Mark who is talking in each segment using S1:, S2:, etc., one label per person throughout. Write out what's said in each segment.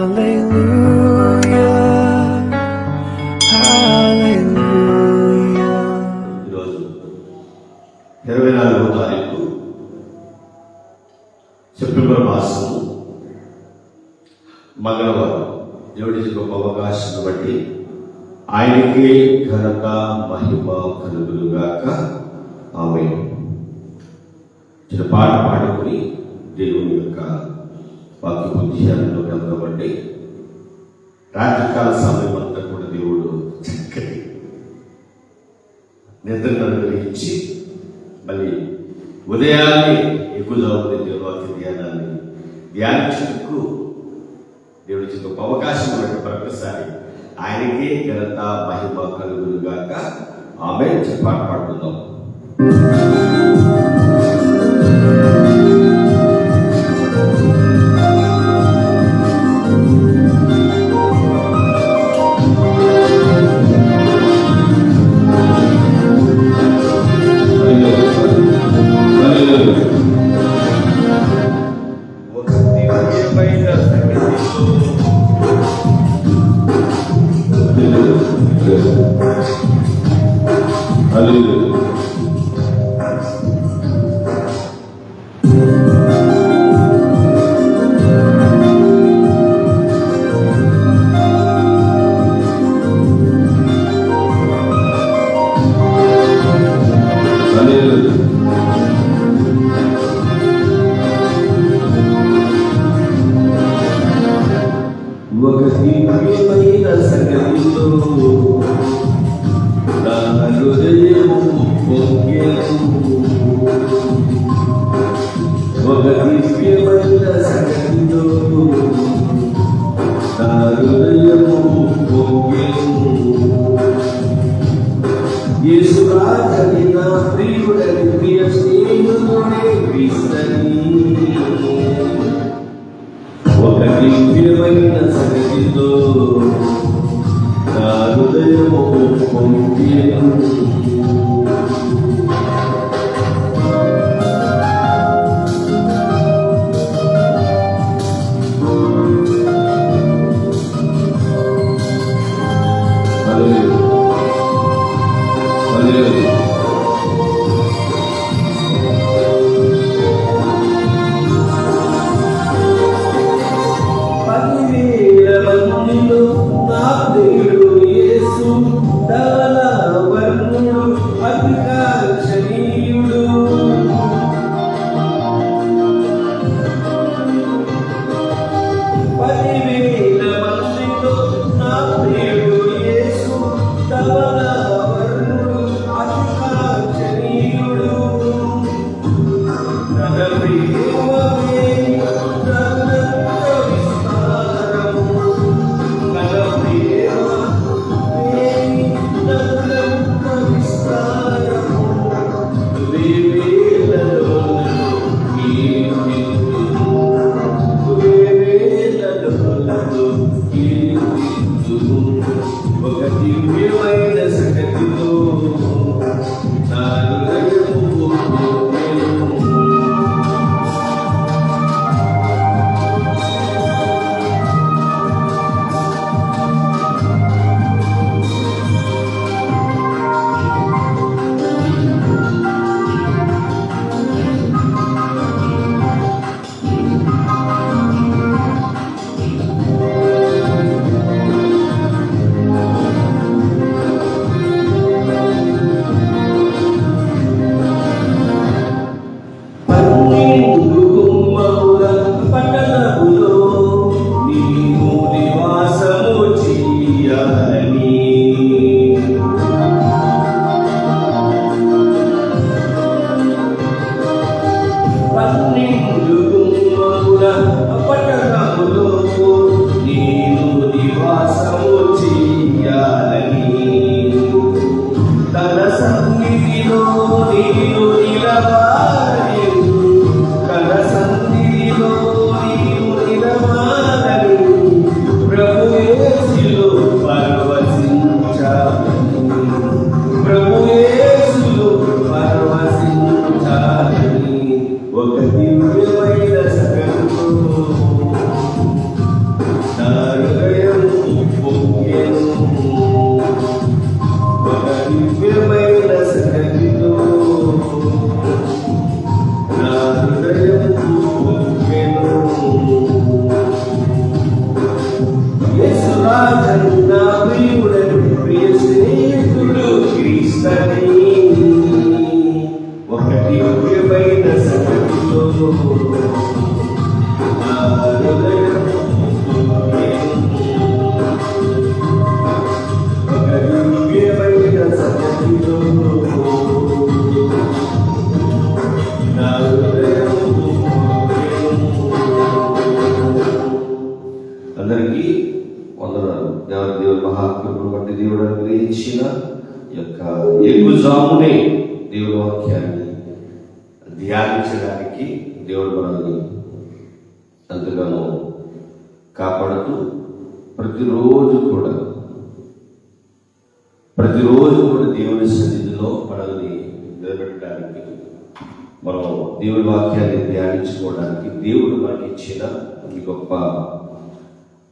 S1: Hallelujah.
S2: ఈరోజు ఇరవై నాలుగో తారీఖు సెప్టెంబర్ మాసం మంగళవారం దేవుడి గొప్ప అవకాశం బట్టి ఆయనకే ఘనత మహిమ కలుగులుగాక ఆమె చిన్న పాట పాడుకుని దేవుని యొక్క వాక్య విషయాల్లో వెళ్దామండి రాత్రికాల సమయం అంతా కూడా దేవుడు చక్కటి నిద్ర అనుగ్రహించి మళ్ళీ ఉదయాన్ని ఎక్కువగా చదువుకునే వాక్య ధ్యానాన్ని ధ్యానించుటకు దేవుడి చిన్న గొప్ప అవకాశం ఉన్నట్టు ప్రతిసారి ఆయనకే ఘనత మహిమ కలుగులుగాక ఆమె చెప్పాటు పాడుకుందాం. Lord, for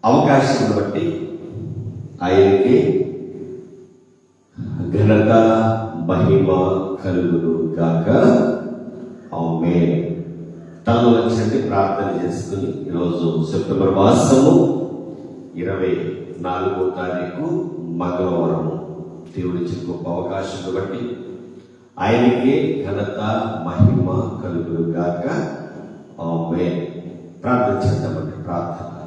S2: అవకాశం బట్టి ఆయనకి ఘనత మహిమ కలుగును గాక. ఆమె తనలో వచ్చండి ప్రార్థన చేసుకుని ఈరోజు సెప్టెంబర్ మాసము ఇరవై నాలుగో తారీఖు మంగళవారము దేవుడిచ్చిన గొప్ప అవకాశం బట్టి ఆయనకే ఘనత మహిమ కలుగును గాక. ఆమె ప్రార్థన చేద్దామండి ప్రార్థన.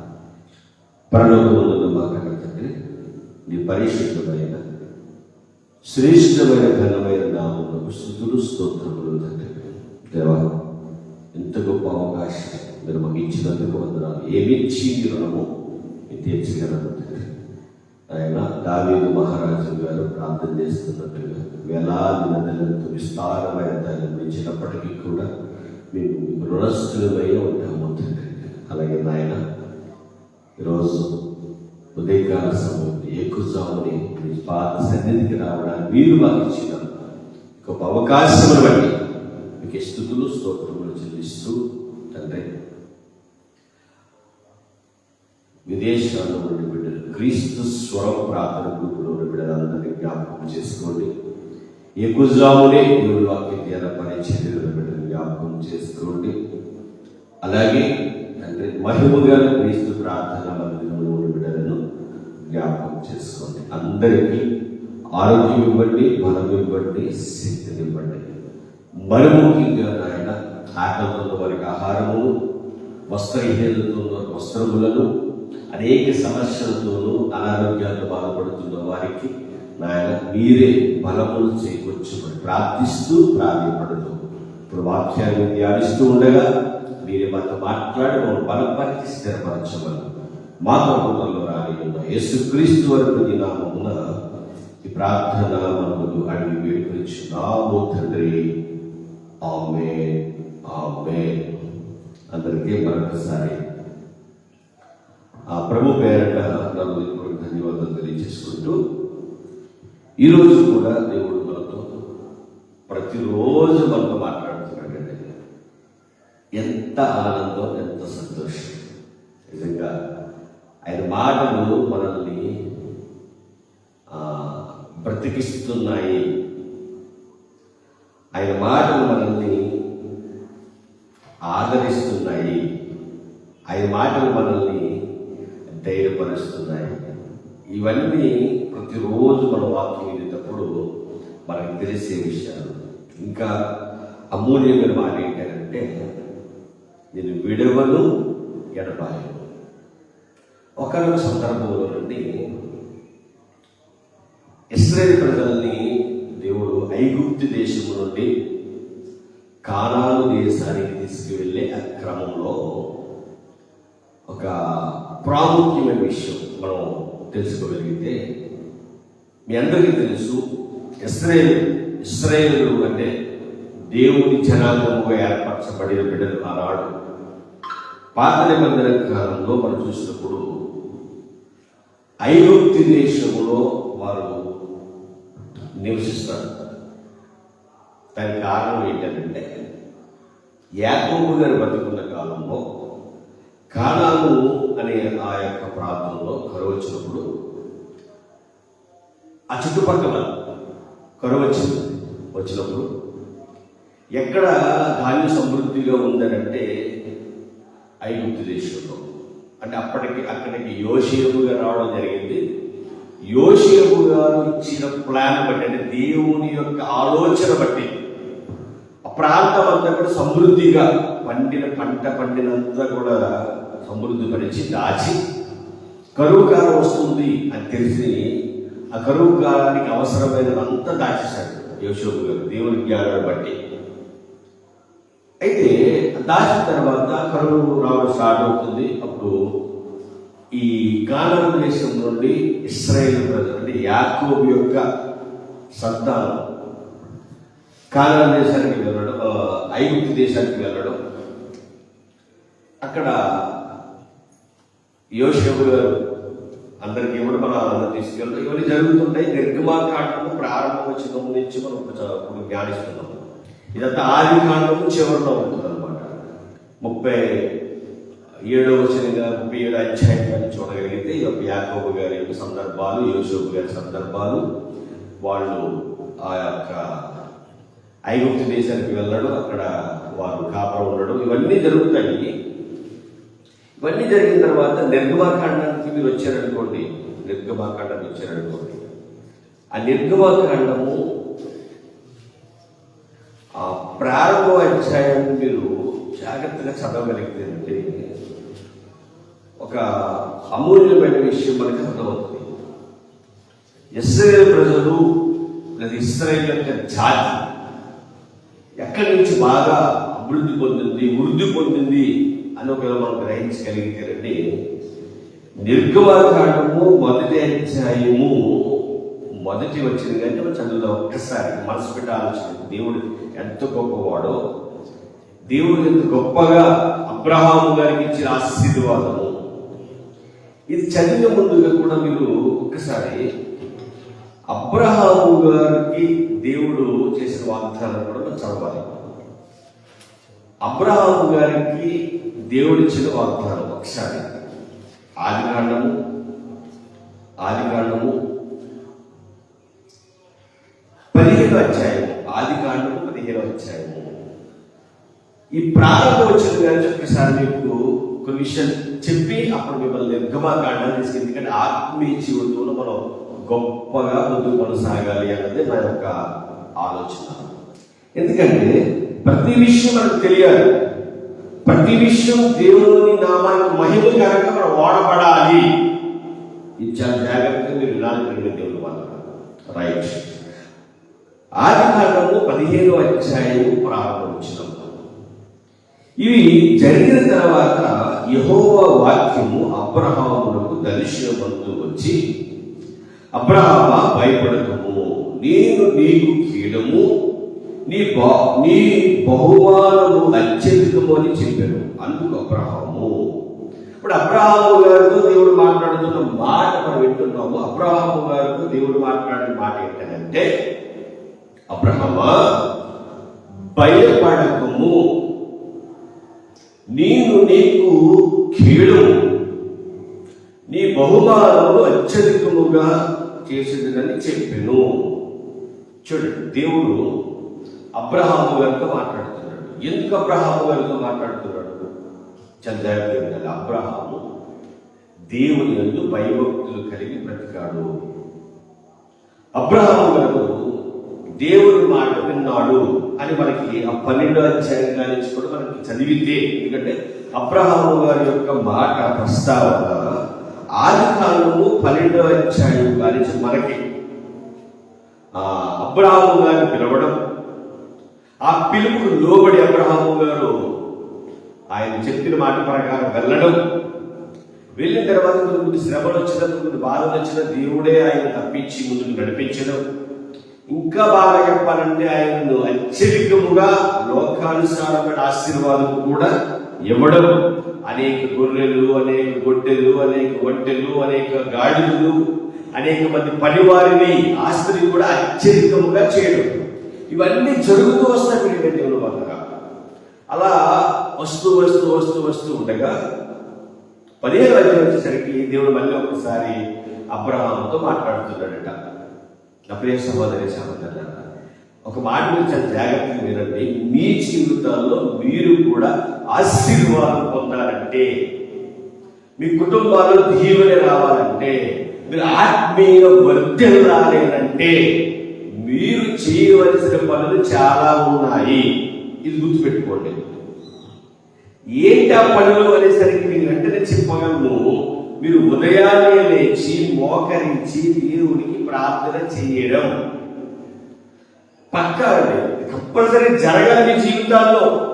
S2: పరలోకముందు మా కన్న తండ్రి నీ పరిశుద్ధమైన శ్రేష్టమైన ఘనమైన నామములకు స్థుతులు స్తోత్రములు తండ్రి దేవా ఎంత గొప్ప అవకాశం మీరు మాకు ఇచ్చినందుకు వందనాలు. ఏమిచ్చి రుణము మీరు తీర్చగలరు తండ్రి ఆయన దావీదు మహారాజు గారు ప్రార్థన చేస్తున్నట్టుగా వేలాది నదులతో విస్తారమైన దాన్ని ఇచ్చినప్పటికీ కూడా మేము రుణస్థులమై ఉంటాము. తండ్రి అలాగే నాయన ఈరోజు ఉదయకాల సమయం ఏకుజాముని మీ పాత సన్నిధికి రావడానికి మీరు మాకు ఇచ్చిన గొప్ప అవకాశం బట్టి మీకు స్థుతులు స్తోత్రములు చెల్లిస్తూ తండ్రి. విదేశాల్లో ఉండే బిడ్డలు క్రీస్తు స్వరం ప్రార్థన గ్రూపులో ఉన్న బిడ్డలందరినీ జ్ఞాపకం చేసుకోండి. ఎక్కుజామునే దేవుడి వాక్య ధ్యాన పరిచర్యల బిడ్డలు జ్ఞాపకం చేసుకోండి. అలాగే మహిమగా క్రీస్తు ప్రార్థన మందిరంలో బిడ్డలను జ్ఞాపకం చేసుకోండి. అందరికీ ఆరోగ్యం ఇవ్వండి బలం ఇవ్వండి శక్తిని ఇవ్వండి. మరి ముఖ్యంగా నాయన ఆకలితో వారికి ఆహారము వస్త్రహీనతతో వస్త్రములను అనేక సమస్యలతోనూ అనారోగ్యాలతో బాధపడుతున్న వారికి నాయన మీరే బలములు చేకూర్చుమని ప్రార్థిస్తూ ప్రాధాన్యపడుతూ ఇప్పుడు వాక్యాన్ని ధ్యానిస్తూ ఉండగా మీరే మాతో మాట్లాడి మమ్మల్ని బలపరిచి స్థిరపరచమని మాతో తరపులలో రాని ఉన్న యేసుక్రీస్తు వరకు నామమున ఈ ప్రార్థన మనకు అడిగి వేడుకొచ్చు నామో తండ్రి. ఆమె ఆమె అందరికీ మరొకసారి ఆ ప్రభు పేరట నన్ను ఇప్పుడు ధన్యవాదాలు తెలియజేసుకుంటూ ఈరోజు కూడా దేవుడు మనతో ప్రతిరోజు మనతో మాట్లాడు ఎంత ఆనందం ఎంత సంతోషం. నిజంగా ఆయన మాటలు మనల్ని బ్రతికిస్తున్నాయి. ఆయన మాటలు మనల్ని ఆదరిస్తున్నాయి. ఆయన మాటలు మనల్ని ధైర్యపరుస్తున్నాయి. ఇవన్నీ ప్రతిరోజు మన వాక్యం వినేటప్పుడు మనకు తెలిసే విషయాలు. ఇంకా అమూల్యమైన మాట ఏంటంటే నేను విడవను ఎడబాయను. ఒకనొక సందర్భంలో నుండి ఇస్రాయేల్ ప్రజల్ని దేవుడు ఐగుప్తు దేశం నుండి కాలాలు దేశానికి తీసుకువెళ్ళే క్రమంలో ఒక ప్రాముఖ్యమైన విషయం మనం తెలుసుకోగలిగితే మీ అందరికీ తెలుసు ఇస్రాయేల్ ఇస్రాయేలు అంటే దేవుని జనాంగముగా ఏర్పరచబడిన బిడ్డలు ఆనాడు. పాత నిబంధన కాలంలో మనం చూసినప్పుడు ఐరోప్తి దేశంలో వారు నివసిస్తారు. దానికి కారణం ఏంటంటే యాకోబు గారు బతుకున్న కాలంలో కానాను అనే ఆ యొక్క ప్రాంతంలో కరువు వచ్చినప్పుడు ఆ చుట్టుపక్కల కరువు వచ్చింది వచ్చినప్పుడు ఎక్కడ ధాన్య సమృద్ధిగా ఉందనంటే ఐగుప్తు దేశంలో. అంటే అప్పటికి అక్కడికి యోషియబుగా రావడం జరిగింది. యోషియబు గారు ఇచ్చిన ప్లాన్ బట్టి అంటే దేవుని యొక్క ఆలోచన బట్టి ఆ ప్రాంతం అంతా కూడా సమృద్ధిగా పండిన పంట పండినంతా కూడా సమృద్ధి పరిచి దాచి కరువు కాలం వస్తుంది అని తెలిసి ఆ కరువు కాలానికి అవసరమైనదంతా దాచేశాడు యోషోపు గారు. దేవుని జ్ఞానాన్ని బట్టి. అయితే దాచిన తర్వాత కరువు రావడం స్టార్ట్ అవుతుంది. అప్పుడు ఈ కాలం దేశం నుండి ఇస్రాయేల్ ప్రజలు అంటే యాకోబు యొక్క సంతానం కాలం దేశానికి వెళ్ళడం ఆ, ఐగుప్తు దేశానికి వెళ్ళడం. అక్కడ యోషేపు గారు అందరికి ఎవరు మన ఆనందం తీసుకెళ్ళడం. ఇవన్నీ జరుగుతుంటాయి. నిర్గమాకాండము ప్రారంభం వచ్చిన నుంచి మనం జ్ఞానిస్తున్నాం ఇప్పుడు ధ్యానిస్తున్నాం ఇదంతా ఆది కాండము చివరిలో ఉంటుంది అనమాట ముప్పై ఏడో వచనంగా ముప్పై ఏడు అధ్యాయం కానీ చూడగలిగితే ఈ యొక్క యాకోబు గారి యొక్క సందర్భాలు యోసోబు గారి సందర్భాలు వాళ్ళు ఆ యొక్క ఐగుప్తు దేశానికి వెళ్ళడం అక్కడ వారు కాపురం ఉండడం ఇవన్నీ జరుగుతాయి. ఇవన్నీ జరిగిన తర్వాత నిర్గమాకాండానికి మీరు వచ్చారనుకోండి నిర్గమాకాండం వచ్చారనుకోండి. ఆ నిర్గమాకాండము ప్రారంభ అధ్యాయాన్ని మీరు జాగ్రత్తగా చదవగలిగితే అంటే ఒక అమూల్యమైన విషయం మనకి అర్థమవుతుంది. ఇస్రాయేల్ ప్రజలు లేదా ఇస్రాయేల్ యొక్క జాతి ఎక్కడి నుంచి బాగా అభివృద్ధి పొందింది వృద్ధి పొందింది అని ఒకవేళ మనం గ్రహించగలిగితేనండి నిర్గమాకాండము మొదటి అధ్యాయము మొదటి వచ్చింది కంటే మనం చదువుదాం ఒక్కసారి. మనసు పెట్టి ఆలోచన. దేవుడు ఎంత గొప్పవాడో. దేవుడు ఎంత గొప్పగా అబ్రహాము గారికి ఇచ్చిన ఆశీర్వాదము. ఇది చదివిన ముందుగా కూడా మీరు ఒక్కసారి అబ్రహాము గారికి దేవుడు చేసిన వాగ్దానం కూడా మనం చదవాలి. అబ్రహాము గారికి దేవుడు ఇచ్చిన వాగ్దానం ఒకసారి ఆదికాండము. ఆదికాండము ఆది కాండము పదిహేను అధ్యాయం ఆది కాండము పదిహేను అధ్యాయము. ఈ ప్రారంభ వచ్చిన గారి ఒకసారి మీకు కొన్ని విషయం చెప్పి అప్పుడు మిమ్మల్ని నిర్గమాకాండాన్ని తీసుకెళ్ళి ఎందుకంటే ఆత్మీయ జీవితంలో మనం గొప్పగా ముందుకు కొనసాగాలి అన్నది నా యొక్క ఆలోచన. ఎందుకంటే ప్రతి విషయం మనకు తెలియాలి. ప్రతి విషయం దేవుని నామానికి మహిమ కనుక మనం వాడబడాలి. ఇది చాలా జాగ్రత్తగా మీరు వినాలి దేవుడు దేవుని మాట రైట్ ఆది పదిహేను అధ్యాయము ప్రారంభించడం ఇవి జరిగిన తర్వాత యహోవా వాక్యము అబ్రహామునకు దర్శనమంతు వచ్చి అబ్రహామ భయపడకము. నేను నీకు కీడము నీ బా నీ బహుమానము అత్యధికము అని చెప్పాను. అందుకు అబ్రహాము ఇప్పుడు అబ్రహాము గారితో దేవుడు మాట్లాడుతున్న మాట మనం వింటున్నాము. అబ్రహాము గారితో దేవుడు మాట్లాడిన మాట ఏంటంటే అబ్రహమ భయపడకము. నేను నీకు కీడు నీ బహుమానము అత్యధికముగా చేసేదని చెప్పాను. చూడండి దేవుడు అబ్రహాము గారితో మాట్లాడుతున్నాడు. ఎందుకు అబ్రహాము గారితో మాట్లాడుతున్నాడు? చంద్రబాబు అబ్రహాము దేవుని ఎందు భయభక్తులు కలిగి బ్రతికాడు. అబ్రహాము గారు దేవుని మాట విన్నాడు అని మనకి ఆ పన్నెండో అధ్యాయం నుంచి కూడా మనకి చదివితే. ఎందుకంటే అబ్రహాము గారి యొక్క మాట ప్రస్తావన ఆది కాలము పన్నెండో అధ్యాయం నుంచి మనకి. ఆ అబ్రహాము గారిని పిలవడం ఆ పిలుపుకు లోబడి అబ్రహాము గారు ఆయన చెప్పిన మాట ప్రకారం వెళ్ళడం. వెళ్ళిన తర్వాత కొన్ని కొన్ని శ్రమలు వచ్చిన కొన్ని బాధలు వచ్చిన దేవుడే ఆయన తప్పించి ముందుకు నడిపించడం. ఇంకా బాగా చెప్పాలంటే ఆయనను అత్యధికముగా లోకానుసారమైన ఆశీర్వాదం కూడా ఇవ్వడం. అనేక గొర్రెలు అనేక గొడ్డెలు అనేక ఒంటెలు అనేక గాడిదలు అనేక మంది పనివారిని ఆస్తిని కూడా అత్యధికముగా చేయడం. ఇవన్నీ జరుగుతూ వస్తాయి మీరు దేవుని అలా వస్తూ వస్తూ వస్తూ వస్తూ ఉండగా పదిహేను అధ్యాయం వచ్చేసరికి దేవుడు మళ్ళీ ఒకసారి అబ్రహాంతో మాట్లాడుతున్నాడట. నా ప్రియ సహోదరి సహోదరు ఒక మాట మీరు చాలా జాగ్రత్తగా వినండి. మీ జీవితాల్లో మీరు కూడా ఆశీర్వాదం పొందాలంటే మీ కుటుంబాల్లో దీవెన రావాలంటే మీరు ఆత్మీయ వర్ధలు రాలేదంటే మీరు చేయవలసిన పనులు చాలా ఉన్నాయి. ఇది గుర్తుపెట్టుకోండి. ఏంటి ఆ పనులు అనేసరికి మీరు వెంటనే చెప్పగలను మీరు ఉదయాన్నే లేచి మోకరించి దేవునికి ప్రార్థన చేయడం. పక్కా తప్పనిసరి కంపల్సరీ జరగాలి మీ జీవితాల్లో.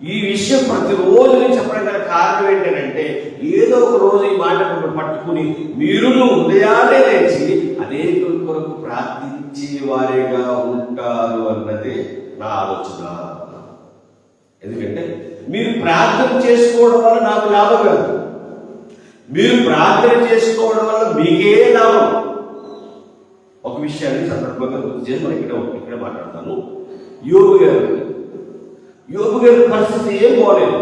S2: ఈ విషయం ప్రతిరోజు నేను చెప్పడం గల కారణం ఏంటంటే ఏదో ఒక రోజు ఈ మాట పట్టుకుని మీరు ఉదయాన్నే లేచి అనేకుల కొరకు ప్రార్థించే వారిగా ఉంటారు అన్నదే నా ఆలోచన. ఎందుకంటే మీరు ప్రార్థన చేసుకోవడం వల్ల నాకు లాభం కాదు. మీరు ప్రార్థన చేసుకోవడం వల్ల మీకే లాభం. ఒక విషయాన్ని సందర్భంగా గుర్తు చేసి మనం ఇక్కడ ఇక్కడ మాట్లాడతాను యోగు గారు. యోగు గారి పరిస్థితి ఏం బాగలేదు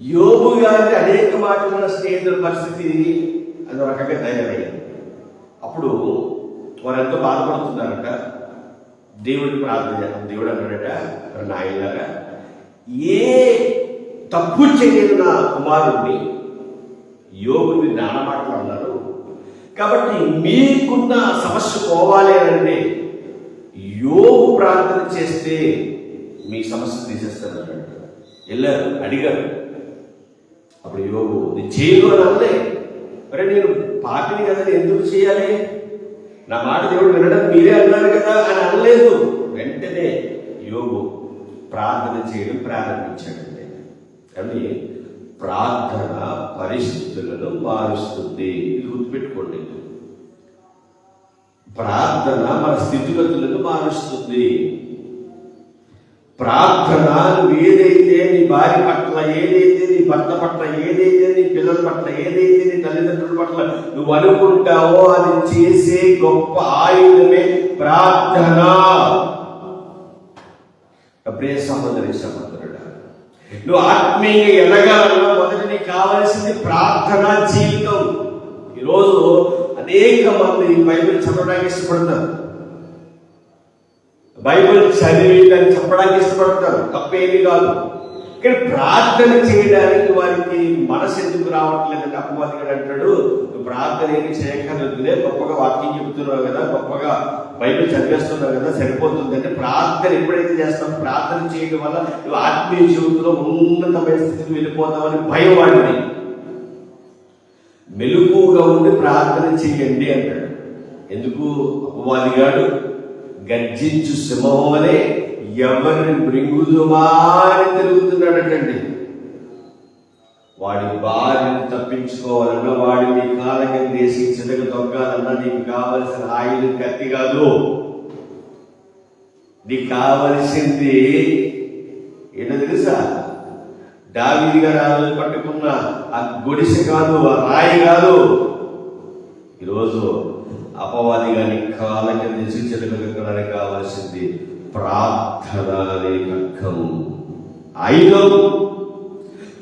S2: యోగు గారి అనేక మాటల స్నేహితుల పరిస్థితి అది ఒక రకంగా తయారయ్యింది అప్పుడు వారు ఎంతో బాధపడుతున్నారట. దేవుడికి ప్రార్థన దేవుడు అన్నాడట నాయనగా ఏ తప్పు చేయని నా కుమారుడిని యోగుని నానమాటలు అన్నారు. కాబట్టి మీకున్న సమస్య పోవాలి అంటే యోగు ప్రార్థన చేస్తే మీ సమస్య తీసేస్తారు అన్నాడు వెళ్ళారు అడిగారు. అప్పుడు యోగు నేను చేయను అని అనలే. మరి నేను పార్టీని కదా ఎందుకు చేయాలి? నా మాట దేవుడు వినడం మీరే అన్నారు కదా అని అనలేదు. వెంటనే యోగు ప్రార్థన చేయడం ప్రారంభించాడండి కానీ ప్రార్థన పరిస్థితులను మారుస్తుంది. ఇది గుర్తుపెట్టుకోండి. ప్రార్థన మన స్థితిగతులను మారుస్తుంది. ప్రార్థన ఏదైతే నీ భార్య పట్ల ఏదైతే నీ భర్త పట్ల ఏదైతే నీ పిల్లల పట్ల ఏదైతే నీ తల్లిదండ్రుల పట్ల నువ్వు అనుకుంటావో అది చేసే గొప్ప ఆయుధమే ప్రార్థన. ప్రియ సహోదరి సహోదరుడా నువ్వు ఆత్మీయంగా ఎదగాలన్నా మొదటి నీకు కావలసింది ప్రార్థన జీవితం. ఈరోజు అనేక మంది బైబిల్ చదవడానికి ఇష్టపడతారు. బైబిల్ చదివి దాన్ని చెప్పడానికి ఇష్టపడతారు. తప్పేమి కాదు. కానీ ప్రార్థన చేయడానికి వారికి మనసు ఎందుకు రావట్లేదంటే అపవాదిగాడు అంటాడు ప్రార్థన ఏమి చేయక్కర్లేదులే గొప్పగా వాక్యం చెబుతున్నావు కదా గొప్పగా బైబిల్ చదివేస్తున్నావు కదా సరిపోతుంది అంటే ప్రార్థన ఎప్పుడైతే చేస్తాం? ప్రార్థన చేయడం వల్ల నువ్వు ఆత్మీయ జీవితంలో ఉన్నతమైన స్థితికి వెళ్ళిపోతామని భయం వాడిని మెలుగుగా ఉండి ప్రార్థన చేయండి అంటాడు. ఎందుకు? అపవాదిగాడు గర్జించు అనే ఎవరిని మృంగుదుమా అని తిరుగుతున్నాడటండి. వాడి భార్యను తప్పించుకోవాలన్నా వాడిని కాలంగా దేశి చిన్నగా తొక్కాలన్నా నీకు కావలసిన ఆయుధం కత్తి కాదు. నీకు కావలసింది ఏంటో తెలుసా? దావీది గారు పట్టుకున్న ఆ గుడిసె కాదు ఆ రాయి కాదు. ఈరోజు అపవాది గాని కాలం కింద చిలుకడానికి కావాల్సింది ప్రార్థన అనే ఖడ్గం ఐదో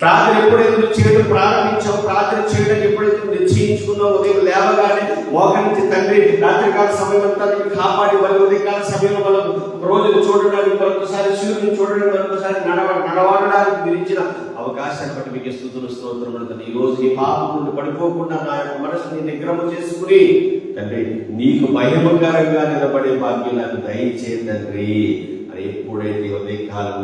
S2: ప్రార్థన ఎప్పుడైతే నువ్వు చేయడం ప్రారంభించావు ప్రార్థన చేయడానికి ఎప్పుడైతే నిశ్చయించుకున్నావు ఉదయం లేవగానే మోకరించి తండ్రి రాత్రికాల సమయం అంతా నీకు కాపాడి మరి ఉదయకాల సమయంలో మనం రోజులు చూడడానికి మరొకసారి సూర్యుని చూడడానికి మరొకసారి నడవ నడవడానికి మీరు ఇచ్చిన అవకాశాన్ని బట్టి మీకు స్థుతులు స్తోత్రం ఈ రోజు ఈ పాపం నుండి పడిపోకుండా నా యొక్క మనసుని నిగ్రహం చేసుకుని తండ్రి నీకు మహిమకరంగా నిలబడే భాగ్యం నాకు దయచేయండి తండ్రి. ఎప్పుడైతే ఉదయ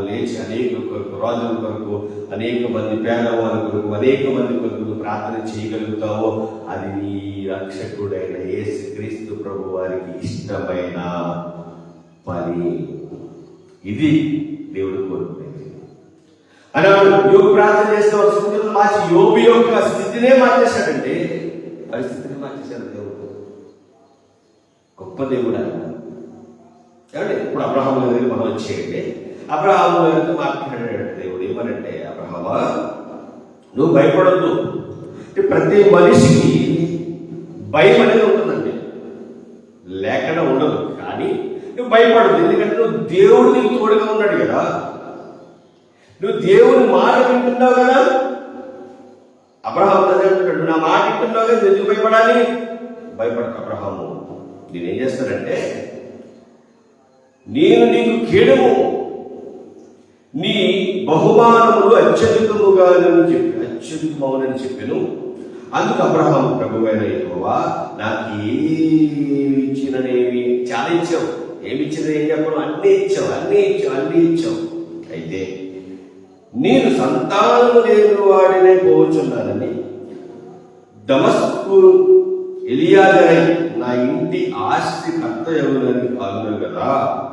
S2: లేచి అనేక కొరకు రాజుల కొరకు అనేక మంది పేదవాళ్ళ కొరకు అనేక మంది కొరకు ప్రార్థన చేయగలుగుతావో అది నీ రక్షకుడైన యేసు క్రీస్తు ప్రభు వారికి ఇష్టమైన పని. ఇది దేవుడు కోరుకునేది. అన్నాడు యోగు ప్రార్థన చేస్తే ఒక స్థితిని మార్చి యోగి యొక్క స్థితినే మార్చేశాడంటే పరిస్థితిని మార్చేశాడు దేవుడు. గొప్ప దేవుడు ఆయన. ఇప్పుడు అబ్రహాం దగ్గర మనం వచ్చేయండి. అబ్రహాం దగ్గర మాట్లాడాడు దేవుడు. ఏమనంటే అబ్రహమా నువ్వు భయపడద్దు. అంటే ప్రతి మనిషికి భయం అనేది ఉంటుందండి. లేకుండా ఉండదు. కానీ నువ్వు భయపడదు ఎందుకంటే నువ్వు దేవుడు నీకు తోడుగా ఉన్నాడు కదా. నువ్వు దేవుని మాట వింటున్నావు కదా. అబ్రహాం అదే అంటున్నాడు నా మాట వింటున్నావు కదా ఎందుకు భయపడాలి? భయపడక అబ్రహాము. నేనేం చేస్తానంటే నేను నీకు కీడము. నీ బహుమానములు అత్యధికముగా చెప్పి అత్యధికమవునని చెప్పాను. అందుకు అబ్రహాం ప్రభువైన ఎక్కువా నాకు ఏమి ఇచ్చిననేమి? చాలా ఇచ్చావు. ఏమి ఇచ్చిన ఏం చెప్పను? అన్నీ ఇచ్చావు అన్నీ ఇచ్చావు అన్నీ ఇచ్చావు. అయితే నేను సంతానము లేని వాడినే పోవచ్చున్నానని దమస్కు ఎలియాదరై నా ఇంటి ఆస్తి కర్త ఎవరని కాదు కదా.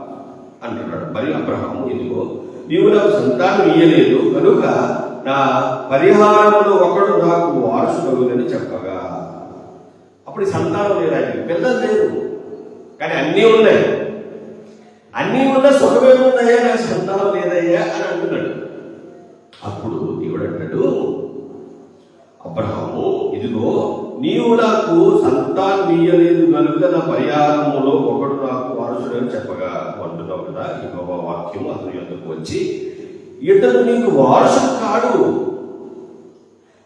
S2: అంటున్నాడు. మరి అబ్రహాము ఇదిగో నీవు నాకు సంతానం ఇయ్యలేదు కనుక నా పరిహారములు ఒకడు నాకు వారసుడగునని చెప్పగా. అప్పుడు సంతానం లేదు? ఆయనకి పిల్లలు లేరు. కానీ అన్నీ ఉన్నాయి. అన్నీ ఉన్న సుఖమే ఉన్నాయా నాకు సంతానం లేదయ్యా అని అంటున్నాడు. అప్పుడు దేవుడు అంటాడు అబ్రహాము ఇదిగో నీవు నాకు సంతానం ఇయ్యలేదు కనుక నా పరిహారములో ఒకడు నాకు వారసుడని చెప్పగా. అంటున్నావు కదా ఈ వాక్యము అతని యొక్కకు వచ్చి ఇతడు నీకు వారసుడు కాడు.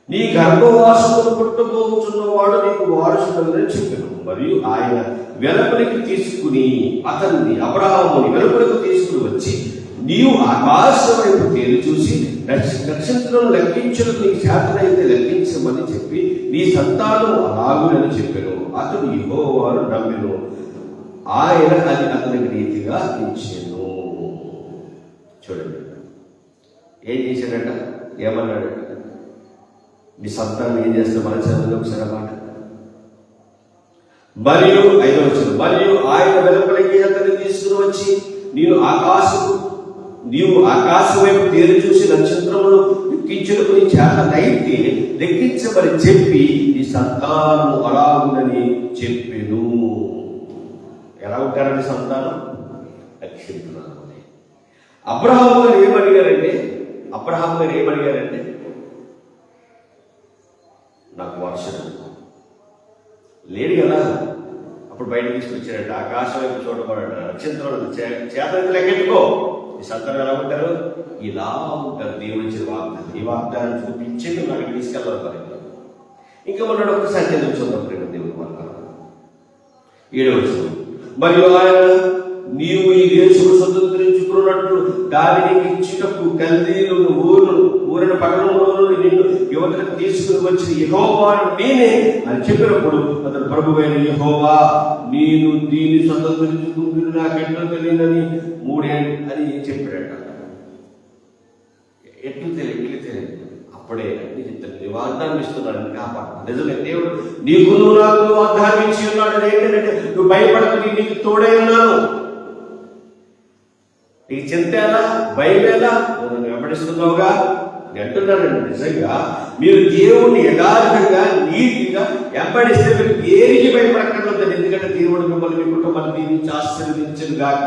S2: నీ గర్భవాసమును పుట్టబోతున్నవాడు నీకు వారసుడని చెప్పాను. మరియు ఆయన వెలుపలికి తీసుకుని అతన్ని అబ్రహాముని వెలుపలికి తీసుకుని వచ్చి నీవు ఆకాశం వైపు తేలి చూసి నక్షత్రం లెక్కించడం నీ శాతనైతే లెక్కించమని చెప్పి నీ సంతానం అలాగునని చెప్పాను. అతడు వారు నమ్మిను. ఆయన అది అతనికి రీతిగా ఇచ్చాను. చూడండి. ఏం చేశాడట? ఏమన్నాడట మీ సంతానం ఏం చేస్తే మన చదువు ఒకసారి మాట. మరియు ఐదో వచ్చిన మరియు ఆయన వెలుపలికి అతన్ని తీసుకుని వచ్చి నేను ఆకాశం నీవు ఆకాశం వైపు తేరు చూసి నక్షత్రములు ఎక్కించుకు నీ చేత లెక్కించమని చెప్పి నీ సంతానము అలా ఉందని చెప్పెను. ఎలా ఉంటారండి సంతానం నక్షత్రాలు అబ్రహాం గారు ఏమడిగారంటే అబ్రహాం గారు ఏమడిగారంటే నాకు వర్షం లేడు కదా. అప్పుడు బయట తీసుకొచ్చారంట ఆకాశం వైపు చూడబడట నక్షత్రం చేత లెక్కెట్టుకో. ఈ సంతానం ఎలా ఉంటారు? ఇలా ఉంటారు దేవుడి ఇచ్చిన వాగ్దానం. ఈ వాగ్దానం చూపించి నాకు తీసుకెళ్ళాలి మరి ఇంకా మొన్నటి ఒక్కసారి చదువు చూద్దాం ప్రేమ దేవుడి ఏడవ మరియు ఆయన నీవు ఈ దేశము స్వతంత్రించుకున్నట్లు దానిని ఇచ్చుటకు కల్దీలు ఊరు ఊరిన పట్టణంలో నిన్ను యువతకు తీసుకుని వచ్చిన యహోవా నేనే అని చెప్పినప్పుడు అతను ప్రభువైన యహోవా నేను దీన్ని స్వతంత్రించుకుంటున్న నాకెట్లో తెలియదని మూడే అని చెప్పాడట. ఎట్లు తెలియదు తెలియదు. అప్పుడే నీకు ఇతను వాగ్దానం ఇస్తున్నాడు కాపాడు. నిజమే దేవుడు నీకు నువ్వు నాకు వాగ్దానం ఇచ్చి ఉన్నాడు ఏంటంటే నువ్వు భయపడకు నీకు తోడే ఉన్నాను. నీకు చింత ఎలా? భయం ఎలా? నువ్వు వెంబడిస్తున్నావుగా? నేను నిజంగా. మీరు దేవుణ్ణి యథార్థంగా నీతిగా వెంబడిస్తే మీరు దేనికి భయపడక్కర్లేదు? ఎందుకంటే దేవుడు మిమ్మల్ని మీ కుటుంబాన్ని దీవించి ఆశీర్వదించను గాక.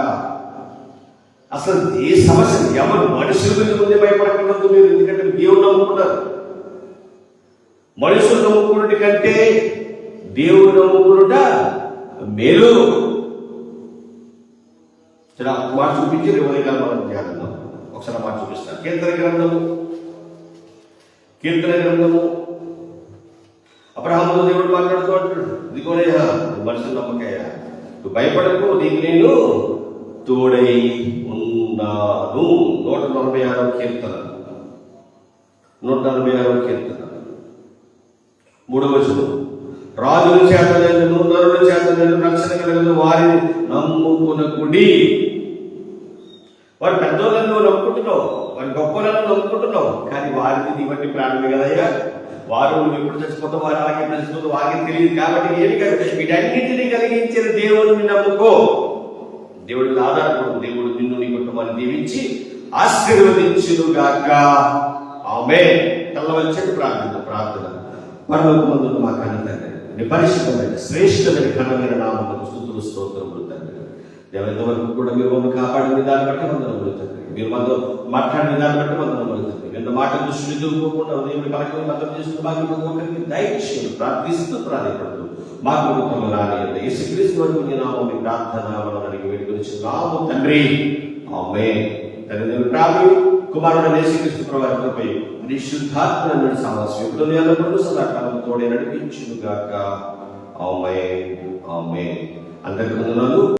S2: అసలు ఏ సమస్య ఎవరు మనుషుల మీద ముందే భయపడకూడదు మీరు? ఎందుకంటే మీరు దేవుడు నమ్ముకున్నారు. మనుషులు నమ్ముకున్నటి కంటే దేవుడు నమ్ముకున్నట మేలు. మాట చూపించి రేవరిగా మనం ధ్యానం ఒకసారి మాట చూపిస్తాను. కీర్తన గ్రంథము. కీర్తన గ్రంథము. అబ్రహాము దేవుడు మాట్లాడుతూ అంటాడు ఇదిగోనయ్యా నువ్వు మనుషులు నమ్మకయ్యా. నువ్వు భయపడకు నీకు నేను తోడై ఉన్నాను. నూట నలభై ఆరో కీర్తన. నూట నలభై ఆరు కీర్తన. మూడవ వచనం. రాజుల చేత నేను నరుల చేత నేను రక్షణ కలిగిన వారిని నమ్ముకునకుడి. వారు పెద్దోళ్ళని నువ్వు నమ్ముకుంటున్నావు వారి గొప్పలను నమ్ముకుంటున్నావు కానీ వారికి నీవన్నీ ప్రాణమే కదయ్యా. వారు నువ్వు ఎప్పుడు చచ్చిపోతావు వారు అలాగే చచ్చిపోతావు వారికి తెలియదు కాబట్టి ఏమి కాదు వీటన్నింటినీ కలిగించిన దేవుడిని నమ్ముకో. దేవుడికి ఆధారపడు దేవుడు నిన్ను నీ కుటుంబాన్ని దీవించి ఆశీర్వదించుగాక ఆమె తల్లవచ్చని ప్రార్థన ప్రార్థన. పరలోకమందున్న మా కన్న తండ్రి నీ పరిశుద్ధమైన శ్రేష్టమైన ఘనమైన నామకు స్థుతులు స్తోత్రములు తండ్రి. దేవ ఇంతవరకు కూడా మీరు మమ్మల్ని కాపాడిన దాన్ని బట్టి వందనములు తండ్రి. మీరు మనతో మాట్లాడిన దాన్ని బట్టి వందనములు తండ్రి. విన్న మాట దృష్టిని దొరుకుకోకుండా దేవుని కలెక్టర్ మతం చేసిన మాకు ఒకరికి దయచేసి ప్రార్థిస్తూ ప్రాధాన్యపడుతూ మా ప్రభుత్వంలో రాని యేసుక్రీస్తు వరకు నీ నామం మీ ప్రార్థన వలనని వేడుకొని నాము తండ్రి. ఆమె తండ్రి దేవుని కుమారుడు యేసుక్రీస్తు ప్రవర్తనపై పరిశుద్ధాత్మ నన్ను సామస్యం హృదయాలను సదాకాలం తోడే నడిపించును ఆమె ఆమె అందరికీ వందనాలు